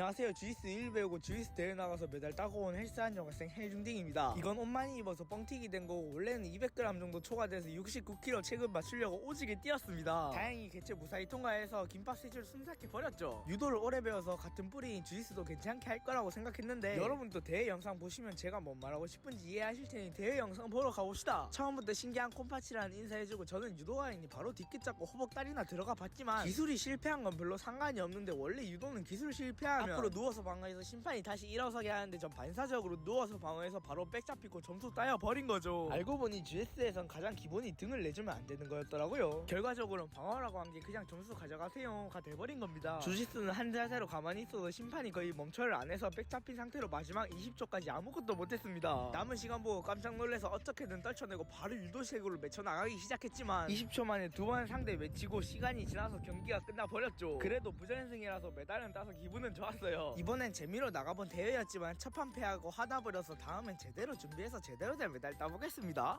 안녕하세요. 주이스 1 배우고 주이스 대회 나가서 메달 따고 온 헬스한 여학생 해중딩입니다. 이건 옷 많이 입어서 뻥튀기 된 거고 원래는 200g 정도 초과돼서 69kg 체급 맞추려고 오지게 뛰었습니다. 다행히 개체 무사히 통과해서 김밥 세줄 순삭해 버렸죠. 유도를 오래 배워서 같은 뿌리인 주이스도 괜찮게 할 거라고 생각했는데 여러분도 대회 영상 보시면 제가 뭔 말하고 싶은지 이해하실 테니 대회 영상 보러 가봅시다. 처음부터 신기한 콤파치라는 인사해주고 저는 유도가이니 바로 뒷끝 잡고 호복다리나 들어가 봤지만 기술이 실패한 건 별로 상관이 없는데 원래 유도는 기술 실패하면 앞으로 누워서 방어해서 심판이 다시 일어서게 하는데 전 반사적으로 누워서 방어해서 바로 백 잡히고 점수 따여 버린 거죠. 알고 보니 GS에선 가장 기본이 등을 내주면 안 되는 거였더라고요. 결과적으로는 방어라고 한 게 그냥 점수 가져가세요가 돼버린 겁니다. 주짓수는 한 자세로 가만히 있어도 심판이 거의 멈춰를 안 해서 백 잡힌 상태로 마지막 20초까지 아무것도 못했습니다. 남은 시간 보고 깜짝 놀라서 어떻게든 떨쳐내고 바로 유도식으로 맺혀 나가기 시작했지만 20초 만에 두 번 상대 외치고 시간이 지나서 경기가 끝나버렸죠. 그래도 부전승이라서 메달은 따서 기분은 좋았 어요. 이번엔 재미로 나가본 대회였지만 첫판 패하고 하다 버려서 다음엔 제대로 준비해서 제대로 된 메달 따보겠습니다